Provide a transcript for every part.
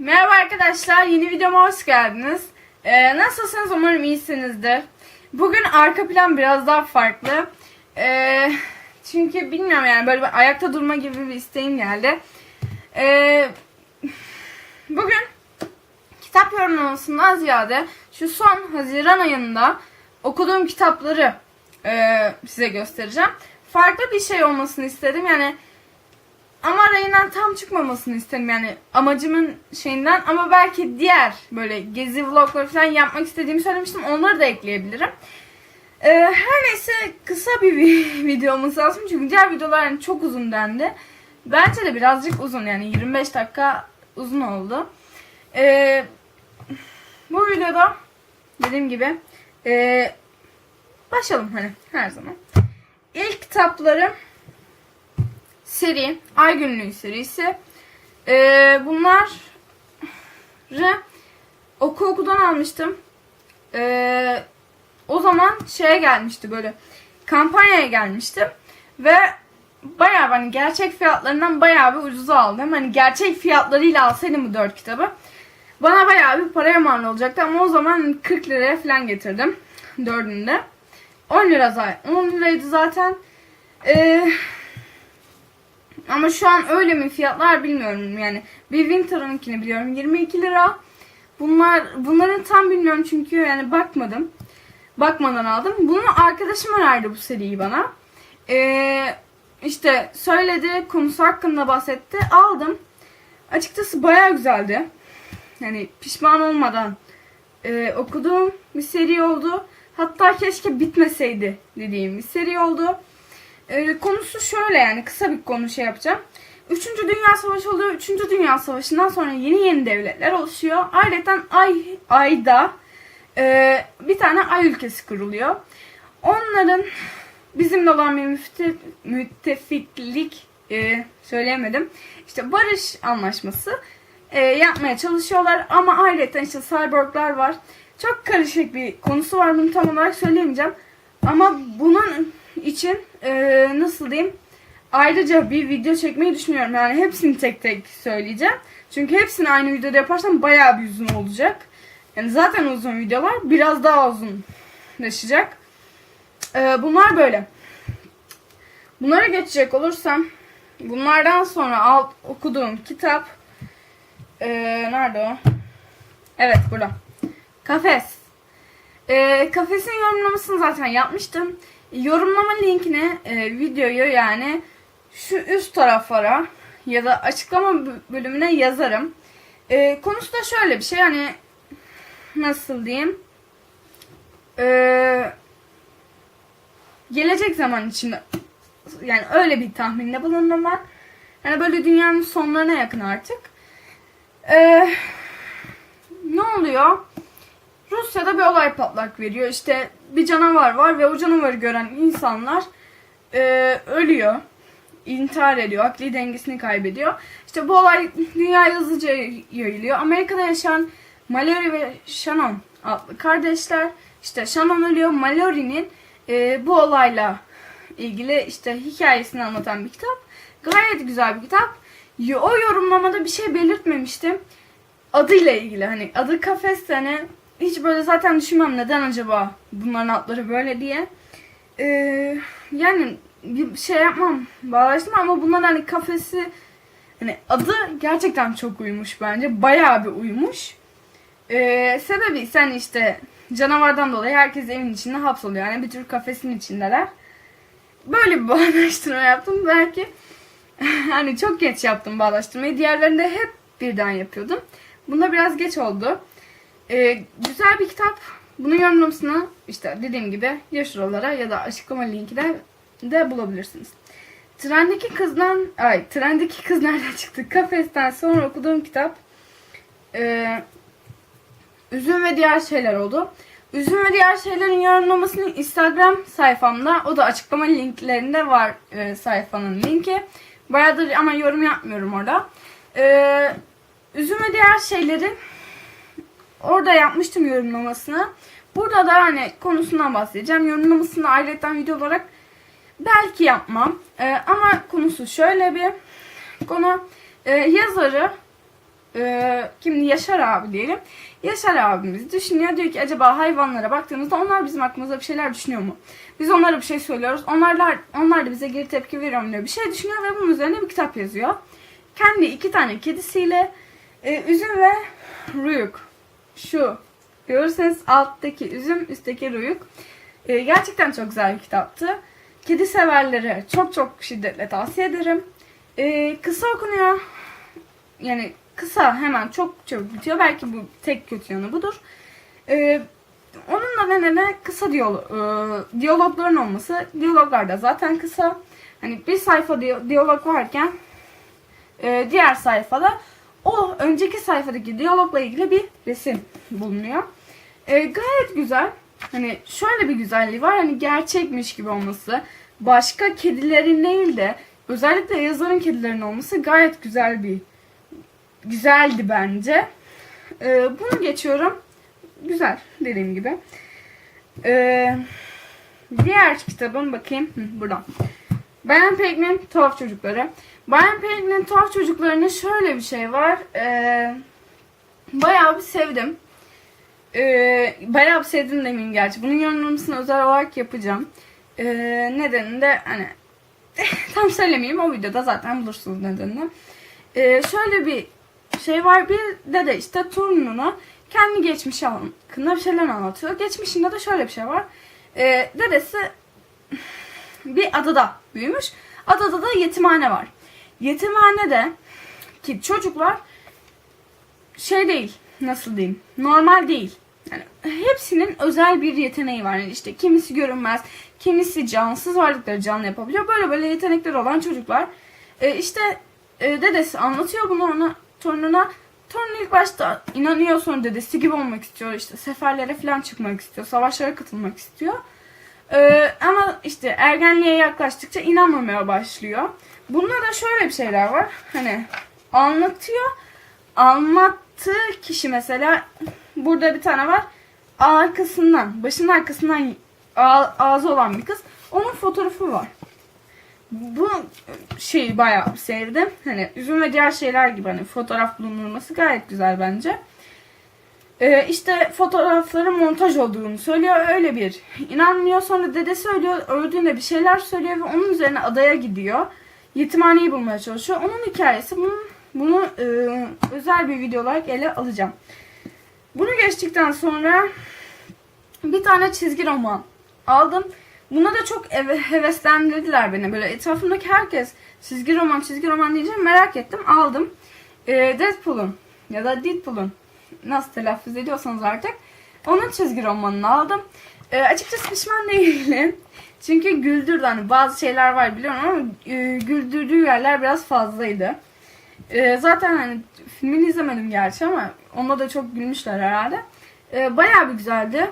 Merhaba arkadaşlar, yeni videoma hoş geldiniz. Ee, nasılsınız? Umarım iyisinizdir. Bugün arka plan biraz daha farklı. Ee, çünkü bilmiyorum yani böyle bir ayakta durma gibi bir isteğim geldi. Ee, bugün kitap yorumlamasından ziyade şu son Haziran ayında okuduğum kitapları e, size göstereceğim. Farklı bir şey olmasını istedim yani ama rayından tam çıkmamasını istedim yani amacımın şeyinden ama belki diğer böyle gezi vlogları falan yapmak istediğimi söylemiştim onları da ekleyebilirim. Ee, her neyse kısa bir vi- videomuz lazım çünkü diğer videolar yani çok uzun dendi. Bence de birazcık uzun yani 25 dakika uzun oldu. Ee, bu videoda dediğim gibi ee, başlayalım hani her zaman. İlk kitapları seri, Ay Günlüğü serisi. Ee, bunları oku okudan almıştım. Ee, o zaman şeye gelmişti böyle kampanyaya gelmiştim ve bayağı hani gerçek fiyatlarından bayağı bir ucuza aldım. Hani gerçek fiyatlarıyla alsaydım bu dört kitabı bana bayağı bir paraya mal olacaktı ama o zaman 40 liraya falan getirdim dördünde. 10 lira zaten. 10 liraydı zaten. Ee, ama şu an öyle mi fiyatlar bilmiyorum yani. Bir Winter'ınkini biliyorum 22 lira. Bunlar bunların tam bilmiyorum çünkü yani bakmadım. Bakmadan aldım. Bunu arkadaşım önerdi bu seriyi bana. Ee, işte söyledi konusu hakkında bahsetti. Aldım. Açıkçası baya güzeldi. Yani pişman olmadan e, okuduğum bir seri oldu. Hatta keşke bitmeseydi dediğim bir seri oldu. Ee, konusu şöyle yani kısa bir konu şey yapacağım. Üçüncü Dünya Savaşı oluyor. Üçüncü Dünya Savaşı'ndan sonra yeni yeni devletler oluşuyor. Ayrıca Ay, Ay'da e, bir tane Ay ülkesi kuruluyor. Onların bizimle olan bir müfte, müttefiklik e, söyleyemedim. İşte barış anlaşması e, yapmaya çalışıyorlar ama ayrıca işte cyborglar var. Çok karışık bir konusu var bunu tam olarak söyleyemeyeceğim. Ama bunun için e, nasıl diyeyim ayrıca bir video çekmeyi düşünüyorum. Yani hepsini tek tek söyleyeceğim. Çünkü hepsini aynı videoda yaparsam bayağı bir uzun olacak. Yani zaten uzun videolar biraz daha uzunlaşacak. E, bunlar böyle. Bunlara geçecek olursam bunlardan sonra alt, okuduğum kitap e, nerede o? Evet burada. Kafes. E, kafesin yorumlamasını zaten yapmıştım. Yorumlama linkini e, videoyu yani şu üst taraflara ya da açıklama bölümüne yazarım. E, konusu da şöyle bir şey hani nasıl diyeyim E, gelecek zaman içinde yani öyle bir tahminde bulundum ben. Yani böyle dünyanın sonlarına yakın artık. E, ne oluyor? Rusya'da bir olay patlak veriyor. İşte bir canavar var ve o canavarı gören insanlar e, ölüyor. intihar ediyor. Akli dengesini kaybediyor. İşte bu olay dünyaya hızlıca yayılıyor. Amerika'da yaşayan Mallory ve Shannon adlı kardeşler. İşte Shannon ölüyor. Mallory'nin e, bu olayla ilgili işte hikayesini anlatan bir kitap. Gayet güzel bir kitap. O yorumlamada bir şey belirtmemiştim adıyla ilgili hani adı kafes hani hiç böyle zaten düşünmem neden acaba bunların adları böyle diye. Ee, yani bir şey yapmam bağlaştım ama bunlar hani kafesi hani adı gerçekten çok uymuş bence. Bayağı bir uymuş. Ee, sebebi hani işte canavardan dolayı herkes evin içinde hapsoluyor. Yani bir tür kafesin içindeler. Böyle bir bağdaştırma yaptım. Belki hani çok geç yaptım bağdaştırmayı. Diğerlerinde hep birden yapıyordum. Bunda biraz geç oldu. Ee, güzel bir kitap. Bunun yorumlamasını işte dediğim gibi ya şuralara ya da açıklama linkine de bulabilirsiniz. Trendeki kızdan, ay trendeki kız nereden çıktı? Kafesten sonra okuduğum kitap ee, Üzüm ve diğer şeyler oldu. Üzüm ve diğer şeylerin yorumlamasını Instagram sayfamda, o da açıklama linklerinde var e, sayfanın linki. Bayağıdır ama yorum yapmıyorum orada. Ee, üzüm ve diğer şeyleri orada yapmıştım yorumlamasını. Burada da hani konusundan bahsedeceğim. Yorumlamasını ayrıca video olarak belki yapmam. Ee, ama konusu şöyle bir konu. Ee, yazarı e, e, kimdi Yaşar abi diyelim. Yaşar abimiz düşünüyor diyor ki acaba hayvanlara baktığımızda onlar bizim aklımızda bir şeyler düşünüyor mu? Biz onlara bir şey söylüyoruz. Onlarlar, onlar da bize geri tepki veriyor mu diyor. Bir şey düşünüyor ve bunun üzerine bir kitap yazıyor. Kendi iki tane kedisiyle e, üzüm ve ruyuk. Şu görürseniz alttaki üzüm üstteki ruyuk. E, gerçekten çok güzel bir kitaptı. Kedi severlere çok çok şiddetle tavsiye ederim. E, kısa okunuyor. Yani kısa hemen çok çabuk bitiyor. Belki bu tek kötü yanı budur. E, onun da nedeni kısa diyalog, e, diyalogların olması. Diyaloglar da zaten kısa. Hani bir sayfa diyalog varken e, diğer sayfada o önceki sayfadaki diyalogla ilgili bir resim bulunuyor. E, gayet güzel. Hani şöyle bir güzelliği var. Hani gerçekmiş gibi olması. Başka kedilerin değil de özellikle yazarın kedilerin olması gayet güzel bir güzeldi bence. E, bunu geçiyorum. Güzel dediğim gibi. E, diğer kitabım bakayım. Hı, buradan. Bayan Peg'nin Tuhaf Çocukları. Bayan Peg'nin Tuhaf Çocukları'nın şöyle bir şey var. Ee, bayağı bir sevdim. Ee, bayağı bir sevdim demeyeyim gerçi. Bunun yorumlamasını özel olarak yapacağım. Ee, nedeni de hani tam söylemeyeyim o videoda zaten bulursunuz nedenini. Ee, şöyle bir şey var. Bir de de işte torununa kendi geçmişi hakkında bir şeyler anlatıyor. Geçmişinde de şöyle bir şey var. Ee, dedesi bir adada büyümüş. Adada da yetimhane var. Yetimhanede ki çocuklar şey değil nasıl diyeyim normal değil. Yani hepsinin özel bir yeteneği var. Yani işte kimisi görünmez, kimisi cansız varlıkları canlı yapabiliyor. Böyle böyle yetenekleri olan çocuklar. Ee, işte e, dedesi anlatıyor bunu ona torununa. Torun ilk başta inanıyor sonra dedesi gibi olmak istiyor. İşte seferlere falan çıkmak istiyor. Savaşlara katılmak istiyor. Ee, ama işte ergenliğe yaklaştıkça inanmamaya başlıyor. Bunda da şöyle bir şeyler var. Hani anlatıyor. Anlattığı kişi mesela burada bir tane var. Arkasından, başının arkasından ağ- ağzı olan bir kız. Onun fotoğrafı var. Bu şeyi bayağı sevdim. Hani üzüm ve diğer şeyler gibi hani fotoğraf bulunması gayet güzel bence. Ee, işte fotoğrafların montaj olduğunu söylüyor. Öyle bir inanmıyor. Sonra dede söylüyor. Öldüğünde bir şeyler söylüyor ve onun üzerine adaya gidiyor. Yetimhaneyi bulmaya çalışıyor. Onun hikayesi. Bunun, bunu e, özel bir video olarak ele alacağım. Bunu geçtikten sonra bir tane çizgi roman aldım. Buna da çok eve- heveslendirdiler beni. Böyle etrafımdaki herkes çizgi roman çizgi roman deyince merak ettim. Aldım. E, Deadpool'un ya da Deadpool'un nasıl telaffuz ediyorsanız artık onun çizgi romanını aldım. E, açıkçası pişman değilim. Çünkü güldürdü hani bazı şeyler var biliyorum ama e, güldürdüğü yerler biraz fazlaydı. E, zaten hani filmini izlemedim gerçi ama onda da çok gülmüşler herhalde. E, bayağı bir güzeldi.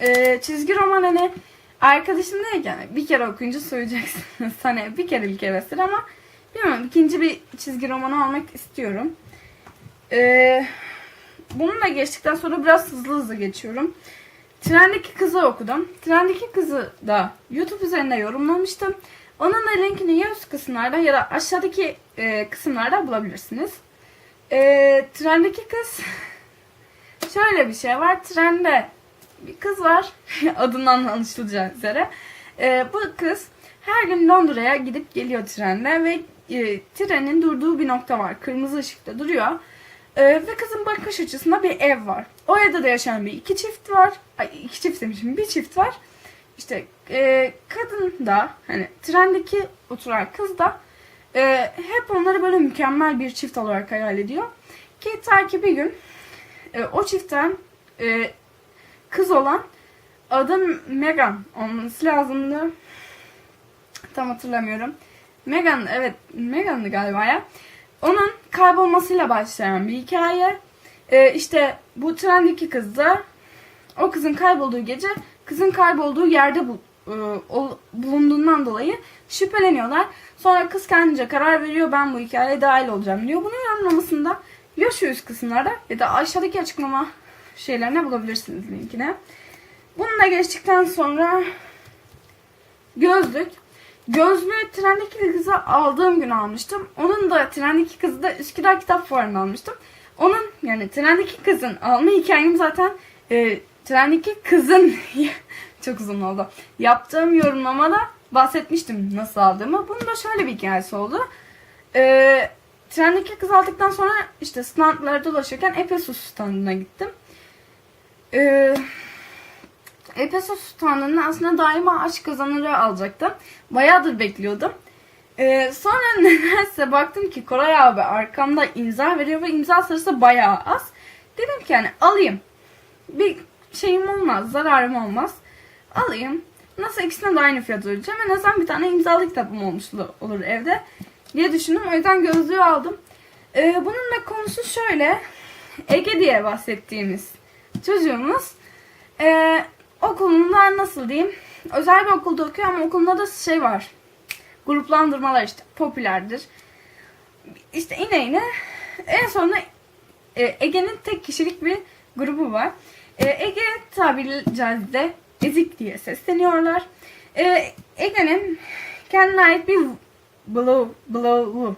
E, çizgi roman hani arkadaşım deyken bir kere okuyunca soyacaksınız. Hani bir kere ilk hevestir ama bilmiyorum ikinci bir çizgi romanı almak istiyorum. Eee Bununla geçtikten sonra biraz hızlı hızlı geçiyorum. Trendeki kızı okudum. Trendeki kızı da YouTube üzerinde yorumlamıştım. Onun da linkini ya üst kısımlarda ya da aşağıdaki e, kısımlarda bulabilirsiniz. E, trendeki kız şöyle bir şey var. Trende bir kız var. Adından anlaşılacağı üzere. E, bu kız her gün Londra'ya gidip geliyor trenle ve e, trenin durduğu bir nokta var. Kırmızı ışıkta duruyor. Ee, ve kızın bakış açısında bir ev var. O evde de yaşayan bir iki çift var. Ay iki çift demişim bir çift var. İşte e, kadın da hani trendeki oturan kız da e, hep onları böyle mükemmel bir çift olarak hayal ediyor. Ki ta ki bir gün e, o çiftten e, kız olan adı Megan olması lazımdı. Tam hatırlamıyorum. Megan evet Megan'dı galiba ya. Onun kaybolmasıyla başlayan bir hikaye. Ee, işte bu trendeki kız da o kızın kaybolduğu gece kızın kaybolduğu yerde bu, e, ol- bulunduğundan dolayı şüpheleniyorlar. Sonra kız kendince karar veriyor ben bu hikayeye dahil olacağım diyor. Bunun yorumlamasında ya şu üst kısımlarda ya da aşağıdaki açıklama şeylerine bulabilirsiniz linkine. Bununla geçtikten sonra gözlük. Gözlüğü trendeki kızı aldığım gün almıştım. Onun da trendeki kızı da Üsküdar Kitap Fuarı'nda almıştım. Onun Yani trendeki kızın alma hikayem zaten e, trendeki kızın çok uzun oldu. Yaptığım yorumlamada bahsetmiştim nasıl aldığımı. Bunun da şöyle bir hikayesi oldu. E, trendeki kız aldıktan sonra işte standlarda dolaşırken Ephesus standına gittim. E, Ephesus standının aslında daima aşk kazanırı alacaktım. Bayağıdır bekliyordum. Ee, sonra nedense baktım ki Koray abi arkamda imza veriyor ve imza sayısı bayağı az. Dedim ki yani alayım. Bir şeyim olmaz, zararım olmaz. Alayım. Nasıl ikisine de aynı fiyat ödeyeceğim. En azından bir tane imzalı kitabım olmuş olur evde diye düşündüm. O yüzden gözlüğü aldım. Ee, bunun da konusu şöyle. Ege diye bahsettiğimiz çocuğumuz ee, okulunda nasıl diyeyim özel bir okulda okuyor ama okulunda da şey var gruplandırmalar işte popülerdir. İşte ine ine en sonunda e, Ege'nin tek kişilik bir grubu var. E, Ege tabiri caizse ezik diye sesleniyorlar. E, Ege'nin kendine ait bir blog, blogu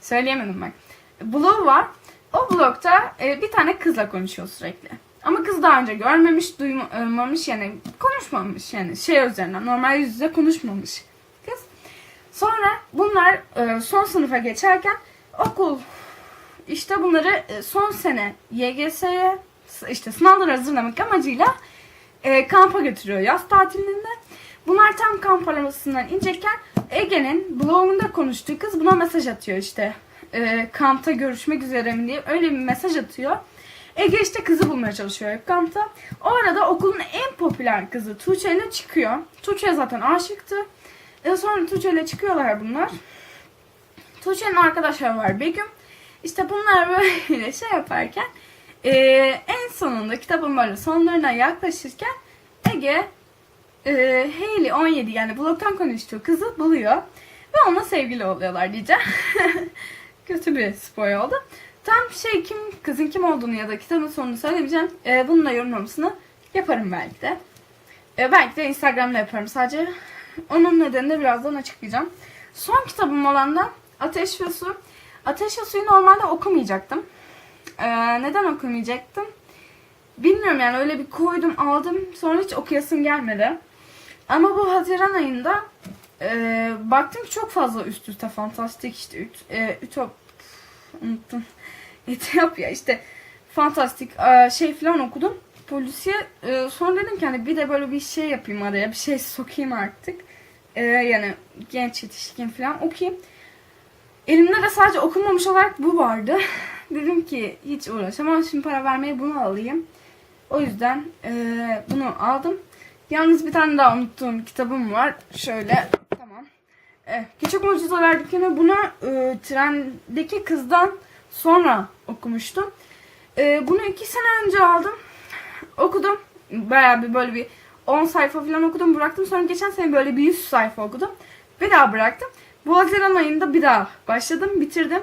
söyleyemedim bak. Blog var. O blogda bir tane kızla konuşuyor sürekli. Ama kız daha önce görmemiş, duymamış yani konuşmamış yani şey üzerinden normal yüz yüze konuşmamış kız. Sonra bunlar e, son sınıfa geçerken okul işte bunları e, son sene YGS'ye işte sınavlara hazırlamak amacıyla e, kampa götürüyor yaz tatilinde. Bunlar tam kamp arabasından inecekken Ege'nin blogunda konuştuğu kız buna mesaj atıyor işte. E, kampta görüşmek üzere mi diye öyle bir mesaj atıyor. Ege işte kızı bulmaya çalışıyor kampta. O arada okulun en popüler kızı Tuğçe ile çıkıyor. Tuğçe zaten aşıktı. E sonra Tuğçe ile çıkıyorlar bunlar. Tuğçe'nin arkadaşları var Begüm. İşte bunlar böyle şey yaparken e, en sonunda kitabın böyle sonlarına yaklaşırken Ege e, Hayley 17 yani bloktan konuştuğu kızı buluyor. Ve onunla sevgili oluyorlar diyeceğim. Kötü bir spoiler oldu. Tam şey kim kızın kim olduğunu ya da kitabın sonunu söylemeyeceğim. E, bunun da yorumlamasını yaparım belki de. E, belki de Instagram'da yaparım sadece. Onun nedenini de birazdan açıklayacağım. Son kitabım olan da Ateş ve Su. Ateş ve Su'yu normalde okumayacaktım. Ee, neden okumayacaktım? Bilmiyorum yani öyle bir koydum aldım sonra hiç okuyasım gelmedi. Ama bu Haziran ayında e, baktım ki çok fazla üst üste fantastik işte üt, e, ütop unuttum. Etiyopya işte fantastik e, şey falan okudum. Polisiye e, sonra dedim ki hani bir de böyle bir şey yapayım araya bir şey sokayım artık. E, yani genç yetişkin falan okuyayım. Elimde de sadece okunmamış olarak bu vardı. Dedim ki hiç uğraşamam şimdi para vermeye bunu alayım. O yüzden bunu aldım. Yalnız bir tane daha unuttuğum kitabım var. Şöyle. E, Küçük Mucizeler Dükkanı bunu e, trendeki kızdan sonra okumuştum. E, bunu iki sene önce aldım. Okudum. Bayağı bir böyle bir 10 sayfa falan okudum bıraktım. Sonra geçen sene böyle bir 100 sayfa okudum. Bir daha bıraktım. Bu Haziran ayında bir daha başladım, bitirdim.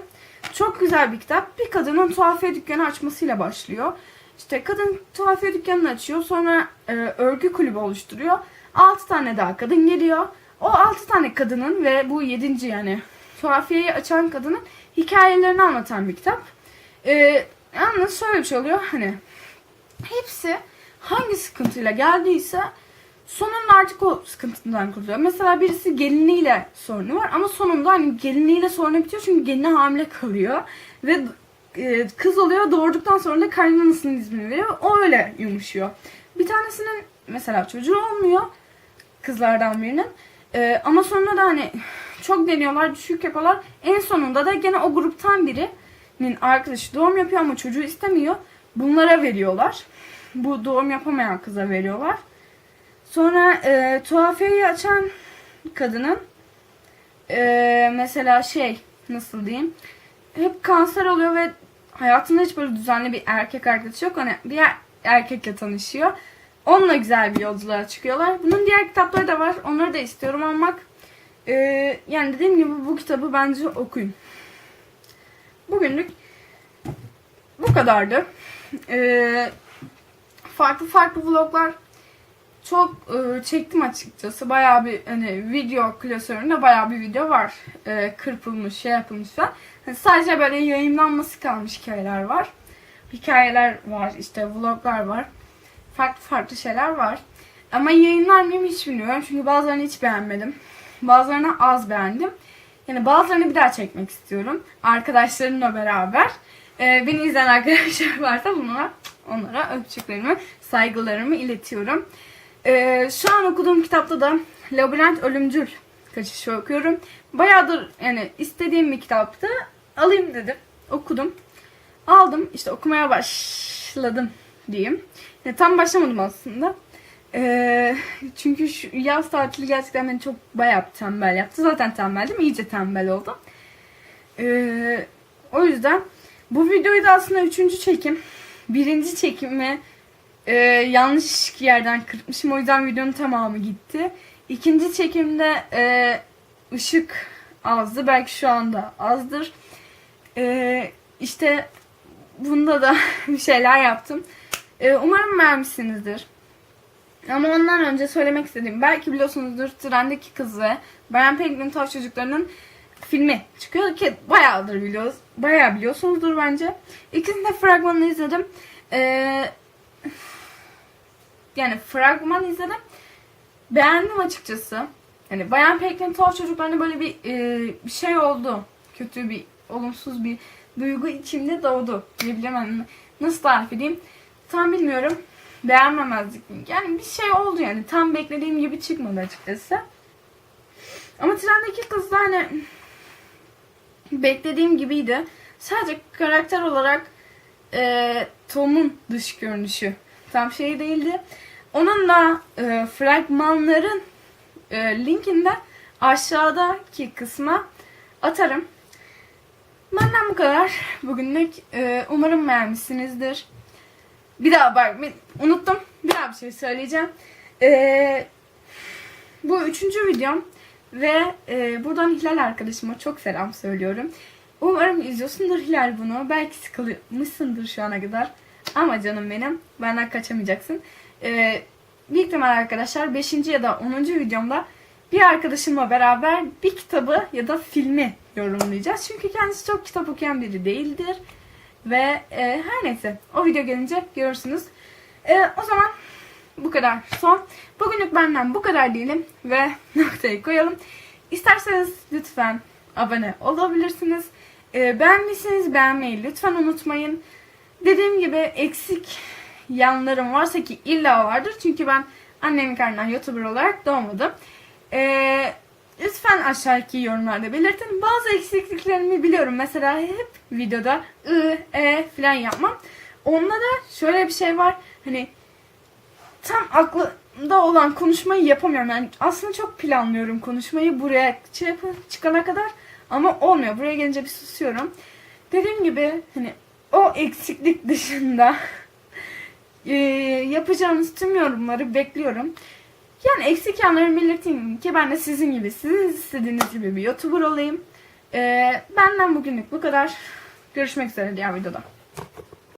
Çok güzel bir kitap. Bir kadının tuhafiye dükkanı açmasıyla başlıyor. İşte kadın tuhafiye dükkanını açıyor. Sonra e, örgü kulübü oluşturuyor. 6 tane daha kadın geliyor. O 6 tane kadının ve bu 7. yani tuhafiyeyi açan kadının hikayelerini anlatan bir kitap. E, yalnız şöyle bir şey oluyor. Hani hepsi hangi sıkıntıyla geldiyse sonunda artık o sıkıntıdan kurtuluyor. Mesela birisi geliniyle sorunu var ama sonunda hani geliniyle sorunu bitiyor çünkü gelini hamile kalıyor ve e, kız oluyor doğurduktan sonra da kaynanasının ismini veriyor. O öyle yumuşuyor. Bir tanesinin mesela çocuğu olmuyor kızlardan birinin. E, ama sonra da hani çok deniyorlar, düşük yapıyorlar. En sonunda da gene o gruptan birinin arkadaşı doğum yapıyor ama çocuğu istemiyor. Bunlara veriyorlar. Bu doğum yapamayan kıza veriyorlar. Sonra e, tuhafiyeyi açan kadının e, mesela şey nasıl diyeyim hep kanser oluyor ve hayatında hiç böyle düzenli bir erkek arkadaşı yok. Hani bir er- erkekle tanışıyor. Onunla güzel bir yolculuğa çıkıyorlar. Bunun diğer kitapları da var. Onları da istiyorum almak. E, yani dediğim gibi bu kitabı bence okuyun. Bugünlük bu kadardı. E, farklı farklı vloglar çok e, çektim açıkçası. Bayağı bir hani video klasöründe bayağı bir video var. E, kırpılmış, şey yapılmış falan. Hani sadece böyle yayınlanması kalmış hikayeler var. hikayeler var, işte vloglar var. Farklı farklı şeyler var. Ama yayınlar mıyım hiç bilmiyorum. Çünkü bazılarını hiç beğenmedim. Bazılarını az beğendim. Yani bazılarını bir daha çekmek istiyorum. Arkadaşlarımla beraber. Ee, beni izleyen arkadaşlar varsa bunlara, onlara öpücüklerimi, saygılarımı iletiyorum. Ee, şu an okuduğum kitapta da Labirent Ölümcül kaçışı okuyorum. Bayağıdır yani istediğim bir kitaptı. Alayım dedim. Okudum. Aldım. işte okumaya başladım diyeyim. Yani tam başlamadım aslında. Ee, çünkü şu yaz tatili gerçekten beni çok bayağı tembel yaptı. Zaten tembeldim. iyice tembel oldum. Ee, o yüzden bu videoyu da aslında üçüncü çekim. Birinci çekimi e, yanlış yerden kırpmışım. O yüzden videonun tamamı gitti. İkinci çekimde e, ışık azdı. Belki şu anda azdır. E, işte bunda da bir şeyler yaptım. E, umarım beğenmişsinizdir. Ama ondan önce söylemek istediğim, belki biliyorsunuzdur Trendeki Kız ve Bayan Penguin Tav Çocuklarının filmi çıkıyor ki bayağıdır biliyoruz. Bayağı biliyorsunuzdur bence. İkisinin de fragmanını izledim. Ee, yani fragman izledim. Beğendim açıkçası. Yani Bayan Penguin Tav Çocuklarına böyle bir, e, bir şey oldu. Kötü bir, olumsuz bir duygu içimde doğdu. Diyebilirim. Yani nasıl tarif edeyim? Tam bilmiyorum beğenmemezlik mi? Yani bir şey oldu yani. Tam beklediğim gibi çıkmadı açıkçası. Ama trendeki kız da hani beklediğim gibiydi. Sadece karakter olarak e, Tom'un dış görünüşü tam şey değildi. Onun da e, fragmanların e, linkini de aşağıdaki kısma atarım. Benden bu kadar. Bugünlük e, umarım beğenmişsinizdir. Bir daha bak unuttum. Bir daha bir şey söyleyeceğim. Ee, bu üçüncü videom ve e, buradan Hilal arkadaşıma çok selam söylüyorum. Umarım izliyorsundur Hilal bunu. Belki sıkılmışsındır şu ana kadar. Ama canım benim benden kaçamayacaksın. Ee, büyük ihtimal arkadaşlar 5. ya da 10. videomda bir arkadaşımla beraber bir kitabı ya da filmi yorumlayacağız. Çünkü kendisi çok kitap okuyan biri değildir. Ve e, her neyse o video gelince görürsünüz. E, o zaman bu kadar son. Bugünlük benden bu kadar diyelim ve noktayı koyalım. İsterseniz lütfen abone olabilirsiniz. E, beğendiyseniz beğenmeyi lütfen unutmayın. Dediğim gibi eksik yanlarım varsa ki illa vardır. Çünkü ben annemin karnından YouTuber olarak doğmadım. E, lütfen aşağıdaki yorumlarda belirtin. Bazı eksikliklerimi biliyorum. Mesela hep videoda ı, e falan yapmam. Onda da şöyle bir şey var. Hani tam aklımda olan konuşmayı yapamıyorum. Yani aslında çok planlıyorum konuşmayı buraya şey çıkana kadar ama olmuyor. Buraya gelince bir susuyorum. Dediğim gibi hani o eksiklik dışında yapacağınız tüm yorumları bekliyorum. Yani eksik yanlarımı belirteyim ki ben de sizin gibi, sizin istediğiniz gibi bir YouTuber olayım. Ee, benden bugünlük bu kadar. Görüşmek üzere diğer videoda.